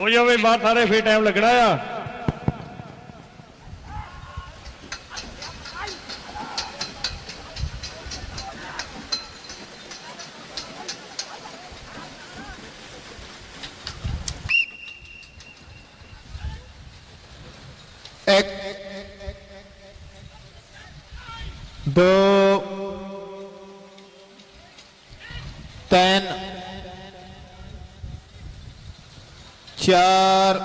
ਹੋ ਜਾਵੇ ਬਾਹਰ ਸਾਰੇ ਫੇਰ ਟਾਈਮ ਲੱਗਣਾ ਆ। ਇੱਕ ਦੋ ਚਾਰ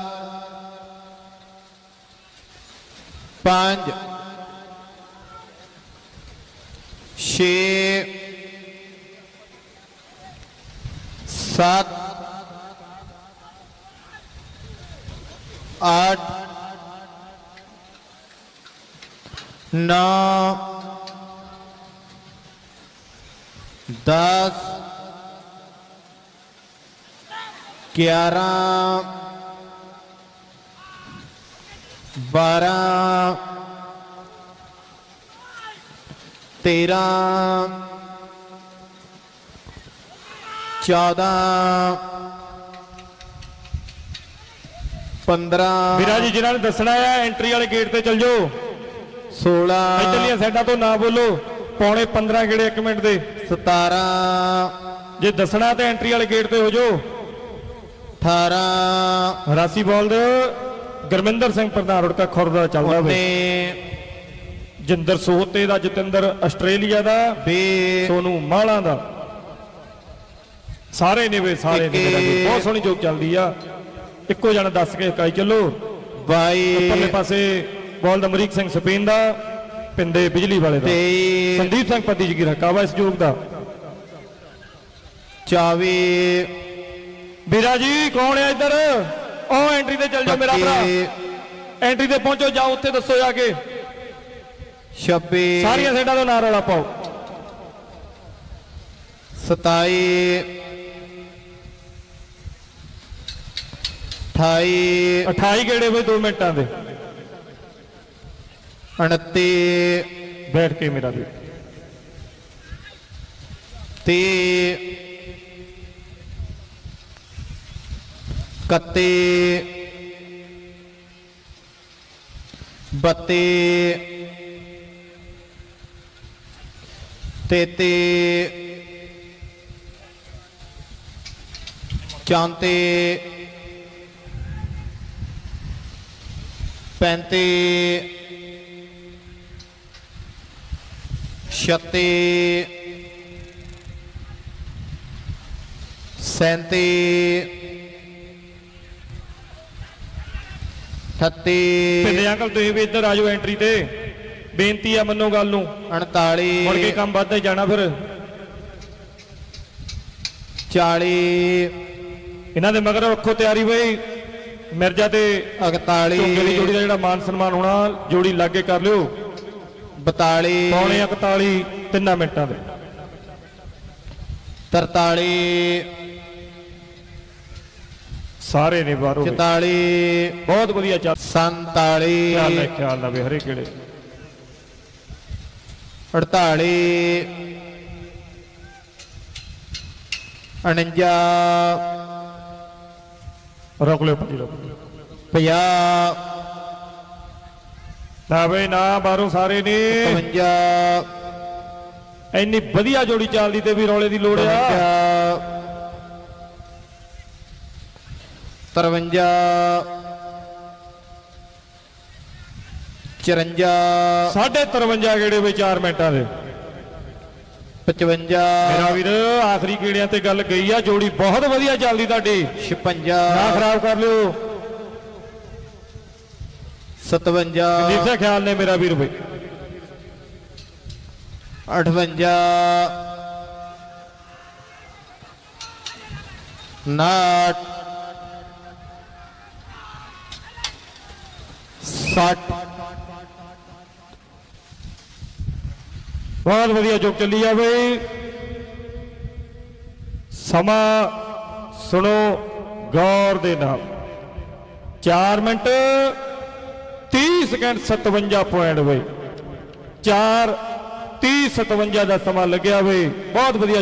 ਪੰਜ ਛੇ ਸੱਤ ਅੱਠ ਨੌ ਦਸ ਗਿਆਰਾਂ ਬਾਰਾਂ ਤੇਰਾਂ ਚੌਦਾਂ ਪੰਦਰਾਂ ਵੀਰਾ ਜੀ ਜਿਨ੍ਹਾਂ ਨੇ ਦੱਸਣਾ ਆ ਐਂਟਰੀ ਵਾਲੇ ਗੇਟ ਤੇ ਚੱਲ ਜਾਓ। ਸੋਲਾਂ ਇੱਧਰਲੀਆਂ ਸਾਈਡਾਂ ਤੋਂ ਨਾ ਬੋਲੋ ਪੌਣੇ 15 ਗੇੜੇ 1 ਮਿੰਟ ਦੇ। ਸਤਾਰਾਂ। ਜੇ ਦੱਸਣਾ ਤੇ ਐਂਟਰੀ ਵਾਲੇ ਗੇਟ ਤੇ ਹੋ ਜਾਓ। ਅਠਾਰਾਂ। ਹਰਾਸੀ ਬਾਲ ਦੇ। ਗੁਰਮਿੰਦਰ ਸਿੰਘ ਪ੍ਰਧਾਨ ਰੁੜਕਾ ਖੁਰਦਾ ਚੱਲਦਾ ਵੇ। ਜਿੰਦਰ ਸੋਹਤੇ ਦਾ ਜਤਿੰਦਰ ਆਸਟ੍ਰੇਲੀਆ ਦਾ ਵੀਹ ਸੋਨੂ ਮਾਲਾ ਦਾ। ਸਾਰੇ ਨੇ ਵੇ ਸਾਰੇ ਨੇ। ਬਹੁਤ ਸੋਹਣੀ ਜੋਕ ਚੱਲਦੀ ਆ। ਇੱਕੋ ਜਣਾ ਦੱਸ ਕੇ ਕਾਈ ਚੱਲੋ। ਬਾਈ ਪਾਸੇ ਬਾਲ ਦਾ ਅਮਰੀਕ ਸਿੰਘ ਸਪੇਨ ਦਾ ਪਿੰਦੇ ਬਿਜਲੀ ਵਾਲੇ ਦਾ। ਸੰਦੀਪ ਸਿੰਘ ਪਤੀ ਜੀ ਰਕਾਵਾ ਇਸ ਜੋਗ ਦਾ? ਚੌਵੀ। ਵੀਰਾ ਜੀ ਕੌਣ ਹੈ ਇੱਧਰ? ਉਹ ਐਂਟਰੀ ਤੇ ਚੱਲ ਜਾਓ ਮੇਰਾ ਭਰਾ। ਐਂਟਰੀ ਤੇ ਪਹੁੰਚੋ ਜਾਂ ਉੱਥੇ ਦੱਸੋ ਜਾ ਕੇ। 26 ਸਾਰੀਆਂ ਸੈਡਾਂ ਦਾ ਨਾਂ ਰੌਲਾ ਪਾਓ। 27 28 ਕਿਹੜੇ ਬਈ 2 ਮਿੰਟਾਂ ਦੇ। 29 ਬੈਠ ਕੇ ਮੇਰਾ ਵੀ 30 कते बते तेते चांते पैंते छते सैंते 36 ਅੰਕਲ ਤੁਸੀਂ ਵੀ ਇੱਧਰ ਆਜੋ ਐਂਟਰੀ ਤੇ। ਬੇਨਤੀ ਆ ਮੰਨੋ ਗੱਲ ਨੂੰ। 48 ਮੁੜ ਕੇ ਕੰਮ ਵੱਧਦਾ ਜਾਣਾ ਫਿਰ। 40 ਇਹਨਾਂ ਦੇ ਮਗਰ ਰੱਖੋ ਤਿਆਰੀ ਬਈ। ਮਿਰਜ਼ਾ ਤੇ 41 ਜਿਹੜੀ ਜੋੜੀ ਦਾ ਜਿਹੜਾ ਮਾਨ ਸਨਮਾਨ ਹੋਣਾ ਜੋੜੀ ਲਾਗੇ ਕਰ ਲਿਓ। 42 ਪੌਣੇ 41 ਤਿੰਨਾਂ ਮਿੰਟਾਂ ਦੇ। 43 ਸਾਰੇ ਨੇ ਬਾਹਰੋਂ ਬਈ। ਚਤਾਲੀ। ਬਹੁਤ ਵਧੀਆ ਚੱਲ। ਸੰਤਾਲੀ। ਖਿਆਲ ਨਾਲ ਖਿਆਲ ਨਾਲ ਹਰੇ ਕਿਹੜੇ ਅੜਤਾਲੀ। ਉਣੰਜਾ। ਰੋਕ ਲਿਓ ਭਾਜੀ ਰੋਕ ਲਿਓ। ਪੰਜਾਹ। ਨਾ ਬਈ ਨਾ ਬਾਹਰੋਂ ਸਾਰੇ ਨੇ। 52 ਇੰਨੀ ਵਧੀਆ ਜੋੜੀ ਚੱਲਦੀ ਤੇ ਵੀ ਰੌਲੇ ਦੀ ਲੋੜ ਆ। 53 54 ਸਾਢੇ 53 ਗੇੜੇ ਵਿੱਚ 4 ਮਿੰਟਾਂ ਦੇ। 55 ਮੇਰਾ ਵੀਰ ਆਖਰੀ ਗੇੜਿਆਂ ਤੇ ਗੱਲ ਗਈ ਆ ਜੋੜੀ ਬਹੁਤ ਵਧੀਆ ਚੱਲਦੀ ਤੁਹਾਡੀ। 56 ਨਾ ਖਰਾਬ ਕਰ ਲਿਓ। 57 ਜਿਸੇ ਖਿਆਲ ਨੇ ਮੇਰਾ ਵੀਰ ਬਈ? 58 ਨਾਟ 60 ਬਹੁਤ ਵਧੀਆ ਜੋਕ ਚੱਲੀ ਜਾਵੇ ਸਮਾਂ ਸੁਣੋ ਗੌਰ ਦੇ ਨਾਲ। 4 ਮਿੰਟ 30 ਸਕਿੰਟ 57 ਪੁਆਇੰਟ ਬਈ। 4 30 57 ਦਾ ਸਮਾਂ ਲੱਗਿਆ ਬਈ। ਬਹੁਤ ਵਧੀਆ